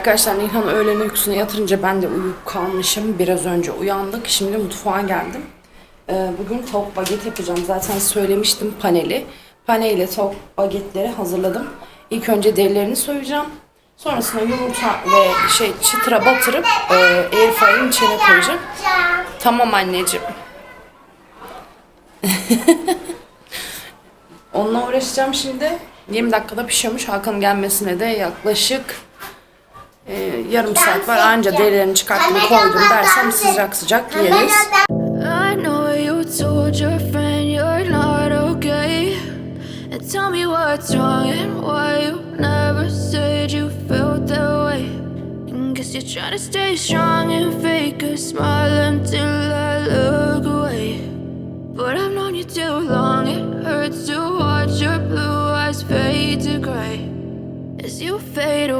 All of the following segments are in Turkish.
Arkadaşlar Nilhan öğlen uykusuna yatırınca ben de uyuyup kalmışım. Biraz önce uyandık. Şimdi mutfağa geldim. Ee, bugün tavuk baget yapacağım. Zaten söylemiştim paneli. Paneyle tavuk bagetleri hazırladım. İlk önce derilerini soyacağım. Sonrasında yumurta ve şey çıtıra batırıp e, airfryer'ın içine koyacağım. Tamam anneciğim. Onunla uğraşacağım şimdi. 20 dakikada pişiyormuş. Hakan'ın gelmesine de yaklaşık e, yarım saat var. Anca derilerini çıkarttım koydum dersem sıcak sıcak yeriz. I know you told your friend you're not okay. And tell me what's wrong and why you never said you felt that way. And guess you're trying to stay strong and fake a smile until I look away. But I've known you too long, it hurts to watch your blue eyes fade to gray as you fade away.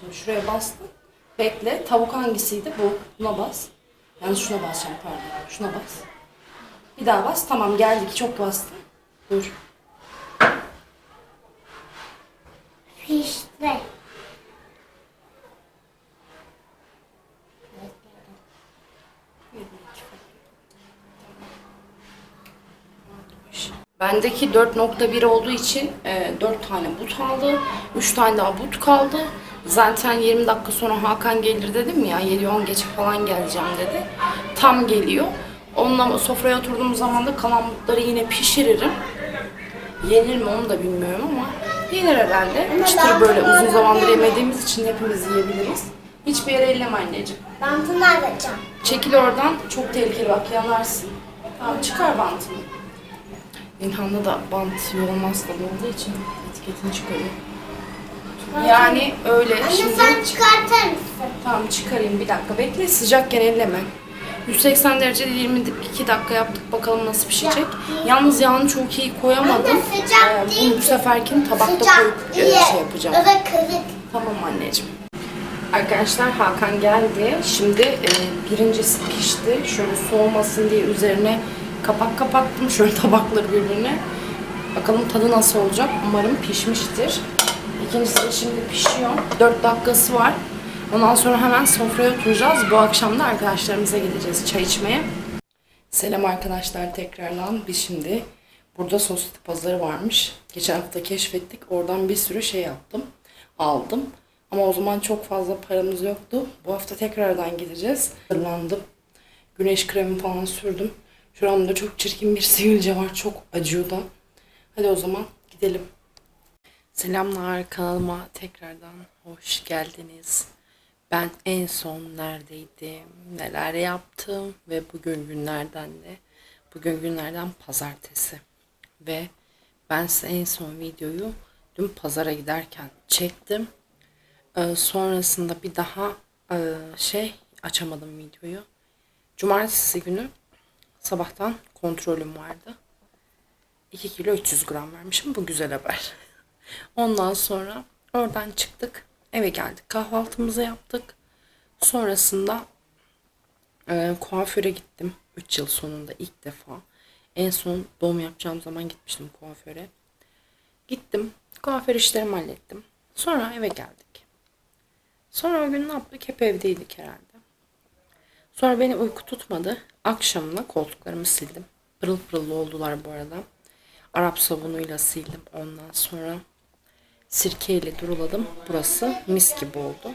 Şimdi şuraya bastım. Bekle. Tavuk hangisiydi? Bu. Buna bas. Yani şuna basacağım pardon. Şuna bas. Bir daha bas. Tamam geldik. Çok bastım. Dur. Pişti. Bendeki 4.1 olduğu için e, 4 tane but aldı. 3 tane daha but kaldı. Zaten 20 dakika sonra Hakan gelir dedim ya 7-10 geçe falan geleceğim dedi. Tam geliyor. Onunla sofraya oturduğumuz zaman da kalan butları yine pişiririm. Yenir mi onu da bilmiyorum ama yenir herhalde. Çıtır böyle uzun zamandır yemediğimiz için hepimiz yiyebiliriz. Hiçbir yere elleme anneciğim. Bantını alacağım. Çekil oradan. Çok tehlikeli bak yanarsın. Tamam çıkar bantını. İlhan'da da bant yoğun hastalığı olduğu için etiketini çıkarıyor. Yani öyle Anne şimdi. sen çıkartır mısın? Tamam çıkarayım bir dakika bekle sıcakken elleme. 180 derecede 22 dakika yaptık bakalım nasıl pişecek. Yalnız yağını çok iyi koyamadım. Anne, sıcak Ee, değil bunu bu seferkin tabakta Sıcak koyup e, şey yapacağım. Da kırık. Tamam anneciğim. Arkadaşlar Hakan geldi. Şimdi e, birincisi pişti. Şöyle soğumasın diye üzerine kapak kapattım. Şöyle tabakları birbirine. Bakalım tadı nasıl olacak. Umarım pişmiştir. İkincisi de şimdi pişiyor. 4 dakikası var. Ondan sonra hemen sofraya oturacağız. Bu akşam da arkadaşlarımıza gideceğiz çay içmeye. Selam arkadaşlar tekrardan. Biz şimdi burada sosyeete pazarı varmış. Geçen hafta keşfettik. Oradan bir sürü şey yaptım. Aldım. Ama o zaman çok fazla paramız yoktu. Bu hafta tekrardan gideceğiz. Hazırlandım. Güneş kremi falan sürdüm. Şuramda çok çirkin bir sivilce var. Çok acıyor da. Hadi o zaman gidelim. Selamlar kanalıma tekrardan hoş geldiniz. Ben en son neredeydim, neler yaptım ve bugün günlerden de bugün günlerden pazartesi ve ben size en son videoyu dün pazara giderken çektim. Ee, sonrasında bir daha e, şey açamadım videoyu. Cumartesi günü sabahtan kontrolüm vardı. 2 kilo 300 gram vermişim. Bu güzel haber. Ondan sonra Oradan çıktık. Eve geldik. Kahvaltımızı yaptık. Sonrasında e, kuaföre gittim. 3 yıl sonunda ilk defa. En son doğum yapacağım zaman gitmiştim kuaföre. Gittim. Kuaför işlerimi hallettim. Sonra eve geldik. Sonra o gün ne yaptık? Hep evdeydik herhalde. Sonra beni uyku tutmadı. Akşamına koltuklarımı sildim. Pırıl pırıl oldular bu arada. Arap sabunuyla sildim. Ondan sonra sirkeyle duruladım. Burası mis gibi oldu.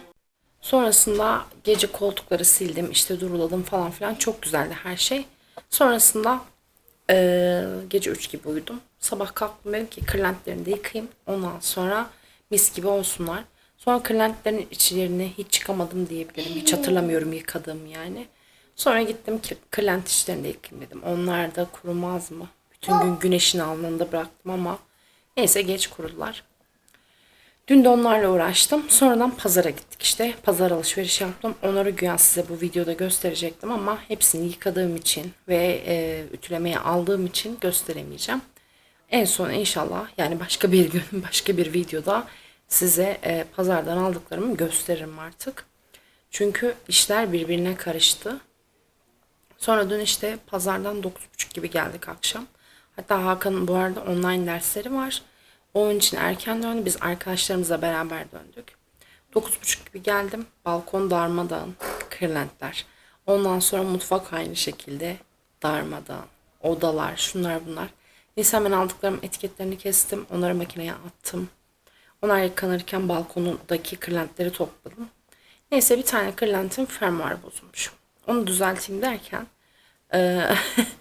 Sonrasında gece koltukları sildim. işte duruladım falan filan. Çok güzeldi her şey. Sonrasında eee, gece 3 gibi uyudum. Sabah kalktım dedim ki kırlentlerini de yıkayayım. Ondan sonra mis gibi olsunlar. Sonra kırlentlerin içlerine hiç çıkamadım diyebilirim. Hiç hatırlamıyorum yıkadığım yani. Sonra gittim kırlent içlerini de yıkayayım dedim. Onlar da kurumaz mı? Bütün gün güneşin alnında bıraktım ama neyse geç kurudular. Dün de onlarla uğraştım. Sonradan pazara gittik işte. Pazar alışveriş yaptım. Onları güya size bu videoda gösterecektim ama hepsini yıkadığım için ve e, ütülemeye aldığım için gösteremeyeceğim. En son inşallah yani başka bir gün başka bir videoda size e, pazardan aldıklarımı gösteririm artık. Çünkü işler birbirine karıştı. Sonra dün işte pazardan 9.30 gibi geldik akşam. Hatta Hakan'ın bu arada online dersleri var. Onun için erken döndü. Biz arkadaşlarımızla beraber döndük. 9.30 gibi geldim. Balkon darmadağın. Kırlentler. Ondan sonra mutfak aynı şekilde darmadağın. Odalar, şunlar bunlar. Neyse hemen aldıklarım etiketlerini kestim. Onları makineye attım. Onlar yıkanırken balkonundaki kırlentleri topladım. Neyse bir tane kırlentin fermuarı bozulmuş. Onu düzelteyim derken eee,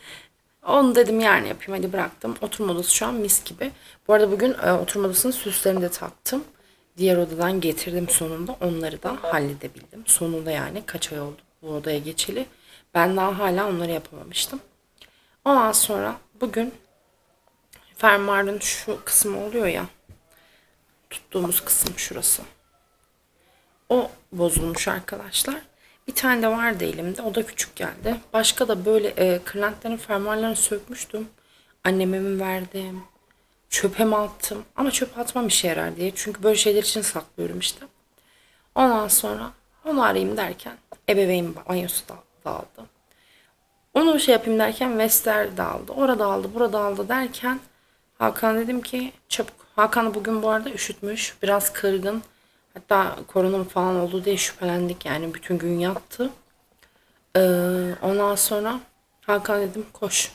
onu dedim yarın yapayım hadi bıraktım. Oturma odası şu an mis gibi. Bu arada bugün e, oturma odasının süslerini de taktım. Diğer odadan getirdim sonunda. Onları da halledebildim. Sonunda yani kaç ay oldu bu odaya geçeli. Ben daha hala onları yapamamıştım. Ondan sonra bugün fermuarın şu kısmı oluyor ya. Tuttuğumuz kısım şurası. O bozulmuş arkadaşlar. Bir tane de vardı elimde. O da küçük geldi. Başka da böyle e, kırlentlerin fermuarlarını sökmüştüm. Anneme mi? Çöpe mi attım? Ama çöpe atmam işe yarar diye. Çünkü böyle şeyler için saklıyorum işte. Ondan sonra onu arayayım derken ebeveyn banyosu da dağıldı. Onu şey yapayım derken Vester dağıldı. Orada aldı, burada aldı derken Hakan dedim ki çabuk. Hakan bugün bu arada üşütmüş. Biraz kırgın. Hatta korona falan oldu diye şüphelendik yani bütün gün yattı. Ee, ondan sonra Hakan dedim koş.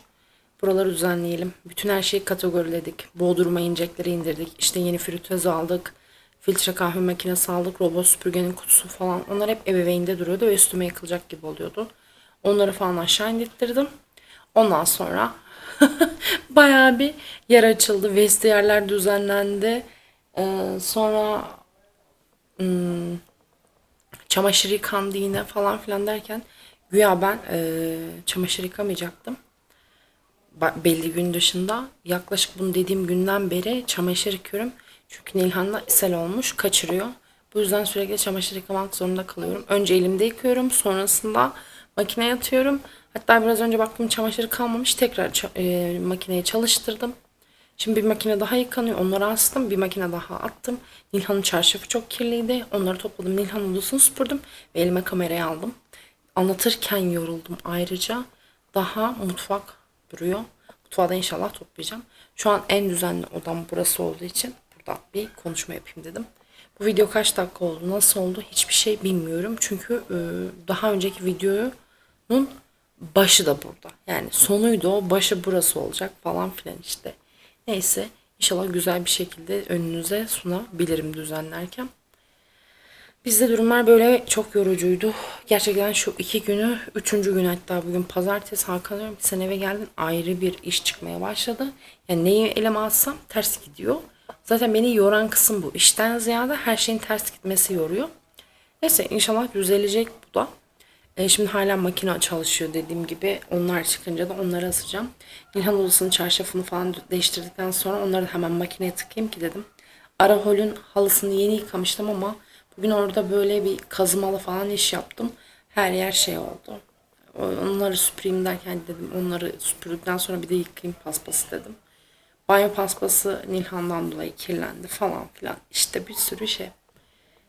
Buraları düzenleyelim. Bütün her şeyi kategoriledik. Bodruma inecekleri indirdik. İşte yeni fritöz aldık. Filtre kahve makinesi aldık. Robot süpürgenin kutusu falan. Onlar hep ebeveynde duruyordu ve üstüme yıkılacak gibi oluyordu. Onları falan aşağı indirttirdim. Ondan sonra bayağı bir yer açıldı. Vestiyerler düzenlendi. Ee, sonra hmm, çamaşır yıkandı yine falan filan derken güya ben e, çamaşır yıkamayacaktım. Ba- belli gün dışında yaklaşık bunu dediğim günden beri çamaşır yıkıyorum. Çünkü Nilhan'la ishal olmuş kaçırıyor. Bu yüzden sürekli çamaşır yıkamak zorunda kalıyorum. Önce elimde yıkıyorum sonrasında makineye atıyorum. Hatta biraz önce baktım çamaşır kalmamış tekrar e, makineye çalıştırdım. Şimdi bir makine daha yıkanıyor. Onları astım. Bir makine daha attım. Nilhan'ın çarşafı çok kirliydi. Onları topladım. Nilhan'ın odasını süpürdüm. Ve elime kamerayı aldım. Anlatırken yoruldum ayrıca. Daha mutfak duruyor. Mutfağı da inşallah toplayacağım. Şu an en düzenli odam burası olduğu için burada bir konuşma yapayım dedim. Bu video kaç dakika oldu, nasıl oldu hiçbir şey bilmiyorum. Çünkü e, daha önceki videonun başı da burada. Yani sonuydu o, başı burası olacak falan filan işte. Neyse inşallah güzel bir şekilde önünüze sunabilirim düzenlerken. Bizde durumlar böyle çok yorucuydu. Gerçekten şu iki günü, üçüncü gün hatta bugün pazartesi Hakan diyorum ki sen eve geldin ayrı bir iş çıkmaya başladı. Yani neyi elime alsam ters gidiyor. Zaten beni yoran kısım bu. İşten ziyade her şeyin ters gitmesi yoruyor. Neyse inşallah düzelecek bu da. E, şimdi hala makine çalışıyor dediğim gibi. Onlar çıkınca da onları asacağım. Nilhan odasının çarşafını falan değiştirdikten sonra onları da hemen makineye tıkayım ki dedim. Arahol'ün halısını yeni yıkamıştım ama bugün orada böyle bir kazımalı falan iş yaptım. Her yer şey oldu. Onları süpüreyim derken dedim onları süpürdükten sonra bir de yıkayayım paspası dedim. Banyo paspası Nilhan'dan dolayı kirlendi falan filan. İşte bir sürü şey.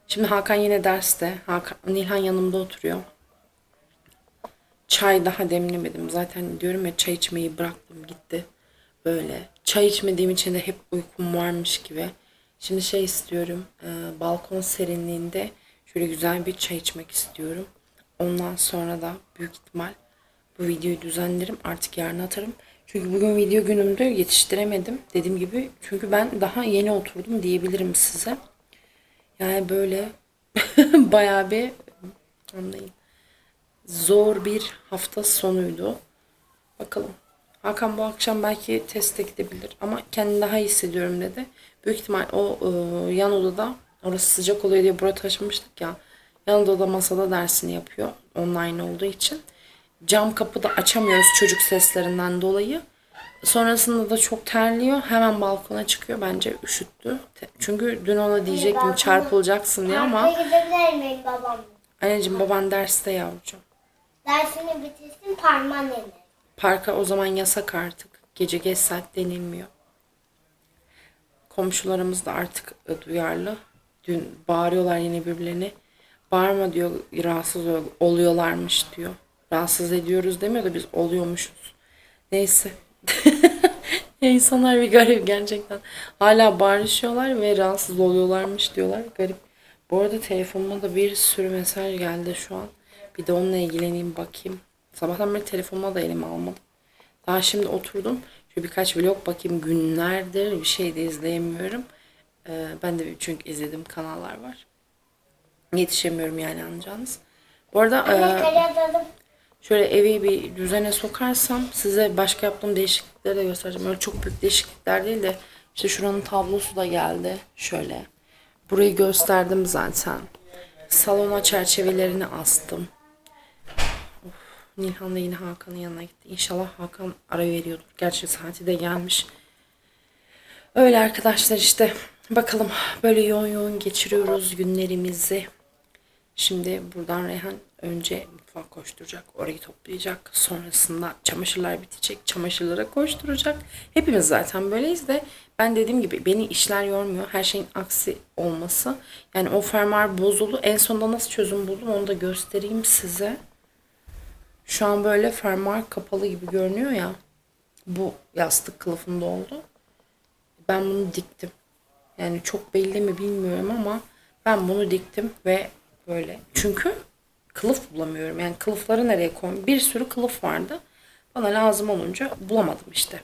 Şimdi Hakan yine derste. Hakan, Nilhan yanımda oturuyor. Çay daha demlemedim. Zaten diyorum ya çay içmeyi bıraktım gitti. Böyle. Çay içmediğim için de hep uykum varmış gibi. Şimdi şey istiyorum. e, balkon serinliğinde şöyle güzel bir çay içmek istiyorum. Ondan sonra da büyük ihtimal bu videoyu düzenlerim. Artık yarın atarım. Çünkü bugün video günümde yetiştiremedim. Dediğim gibi çünkü ben daha yeni oturdum diyebilirim size. Yani böyle bayağı bir anlayın. Zor bir hafta sonuydu. Bakalım. Hakan bu akşam belki teste gidebilir ama kendini daha iyi hissediyorum dedi. Büyük ihtimal o e, yan odada orası sıcak oluyor diye buraya taşımıştık ya. Yan odada masada dersini yapıyor online olduğu için. Cam kapı da açamıyoruz çocuk seslerinden dolayı. Sonrasında da çok terliyor. Hemen balkona çıkıyor. Bence üşüttü. Çünkü dün ona diyecektim çarpılacaksın diye ama anneciğim baban derste yavrucuğum. Dersini bitirsin parmağın eline. Parka o zaman yasak artık. Gece geç saat denilmiyor. Komşularımız da artık duyarlı. Dün bağırıyorlar yine birbirlerine. Bağırma diyor rahatsız ol- oluyorlarmış diyor. Rahatsız ediyoruz demiyor da biz oluyormuşuz. Neyse. Ya İnsanlar bir garip gerçekten. Hala bağırışıyorlar ve rahatsız oluyorlarmış diyorlar. Garip. Bu arada telefonuma da bir sürü mesaj geldi şu an. Bir de onunla ilgileneyim bakayım. Sabahtan beri telefonuma da elime almadım. Daha şimdi oturdum. Şöyle birkaç vlog bakayım. Günlerdir bir şey de izleyemiyorum. Ee, ben de çünkü izlediğim kanallar var. Yetişemiyorum yani anlayacağınız. Bu arada e, şöyle evi bir düzene sokarsam size başka yaptığım değişiklikleri de göstereceğim. Öyle çok büyük değişiklikler değil de işte şuranın tablosu da geldi. Şöyle. Burayı gösterdim zaten. Salona çerçevelerini astım. Nilhan da yine Hakan'ın yanına gitti. İnşallah Hakan ara veriyordur. Gerçi saati de gelmiş. Öyle arkadaşlar işte. Bakalım böyle yoğun yoğun geçiriyoruz günlerimizi. Şimdi buradan Reyhan önce mutfağa koşturacak. Orayı toplayacak. Sonrasında çamaşırlar bitecek. Çamaşırlara koşturacak. Hepimiz zaten böyleyiz de ben dediğim gibi beni işler yormuyor. Her şeyin aksi olması. Yani o fermuar bozuldu. En sonunda nasıl çözüm buldum onu da göstereyim size. Şu an böyle fermuar kapalı gibi görünüyor ya. Bu yastık kılıfında oldu. Ben bunu diktim. Yani çok belli mi bilmiyorum ama ben bunu diktim ve böyle. Çünkü kılıf bulamıyorum. Yani kılıfları nereye koyayım? Bir sürü kılıf vardı. Bana lazım olunca bulamadım işte.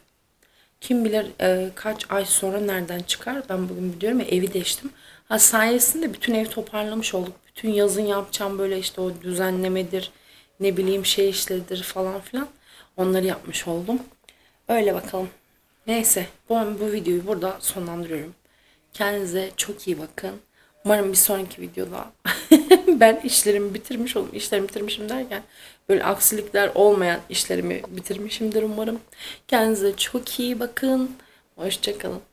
Kim bilir e, kaç ay sonra nereden çıkar? Ben bugün biliyorum ya evi değiştim. Ha sayesinde bütün ev toparlamış olduk. Bütün yazın yapacağım böyle işte o düzenlemedir, ne bileyim şey işleridir falan filan. Onları yapmış oldum. Öyle bakalım. Neyse bu, bu videoyu burada sonlandırıyorum. Kendinize çok iyi bakın. Umarım bir sonraki videoda ben işlerimi bitirmiş olurum. İşlerimi bitirmişim derken böyle aksilikler olmayan işlerimi bitirmişimdir umarım. Kendinize çok iyi bakın. Hoşçakalın.